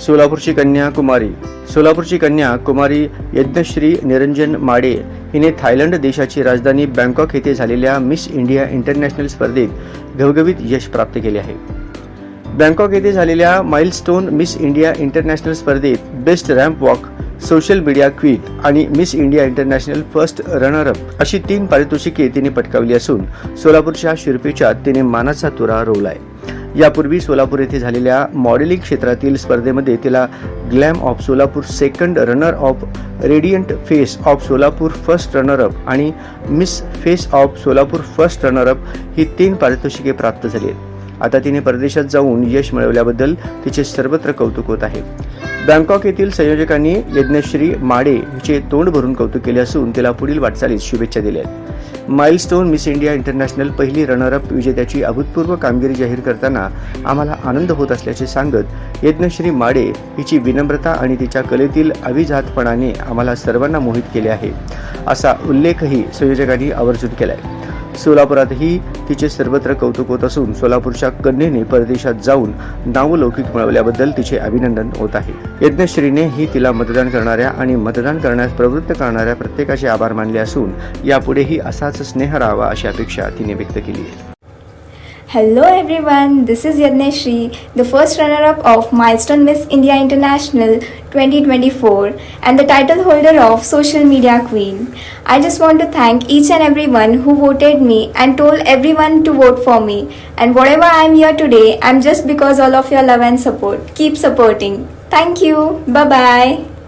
सोलापूरची कन्या कुमारी सोलापूरची कन्या कुमारी यज्ञश्री निरंजन माडे हिने थायलंड देशाची राजधानी बँकॉक येथे झालेल्या मिस इंडिया इंटरनॅशनल स्पर्धेत घवघवीत यश प्राप्त केले आहे. बँकॉक येथे झालेल्या माइलस्टोन मिस इंडिया इंटरनॅशनल स्पर्धेत best ramp walk social media queen आणि Miss India international first runner up अशी तीन पारितोषिके तिने पटकावली असून सोलापूरच्या शिरपेचात तिने मानाचा तुरा रोवलाय. यापूर्वी सोलापूर येथे झालेल्या मॉडेलिंग क्षेत्रातील स्पर्धेमध्ये तिला glam of Solapur second runner of radiant face of Solapur first runner up आणि Miss face of Solapur first runner up ही तीन पारितोषिके प्राप्त झाली आहेत. आता तिने परदेशात जाऊन यश मिळवल्याबद्दल तिचे सर्वत्र कौतुक होत आहे. बँकॉक येथील संयोजकांनी यज्ञश्री माडे हिचे तोंड भरून कौतुक केले असून तिला पुढील वाटचालीस शुभेच्छा दिल्या आहेत. माइलस्टोन मिस इंडिया इंटरनॅशनल पहिली रनरअप विजेत्याची अभूतपूर्व कामगिरी जाहीर करताना आम्हाला आनंद होत असल्याचे सांगत यज्ञश्री माडे हिची विनम्रता आणि तिच्या कलेतील अभिजातपणाने आम्हाला सर्वांना मोहित केले आहे. असा उल्लेखही संयोजकांनी आवर्जून आहे सोलापुरातही तिचे सर्वत्र कौतुक होत असून सोलापूरच्या कन्येने परदेशात जाऊन नावलौकिक मिळवल्याबद्दल तिचे अभिनंदन होत आहे. यज्ञश्रीने ही तिला मतदान करणाऱ्या आणि मतदान करण्यास प्रवृत्त करणाऱ्या प्रत्येकाचे आभार मानले असून यापुढेही असाच स्नेह राहावा अशी अपेक्षा तिने व्यक्त केली आहे. Hello everyone, this is Yadneshri, the first runner-up of Milestone Miss India International 2024 and the title holder of Social Media Queen. I just want to thank each and everyone who voted me and told everyone to vote for me. And whatever I am here today, I'm just because all of your love and support. Keep supporting. Thank you. Bye bye.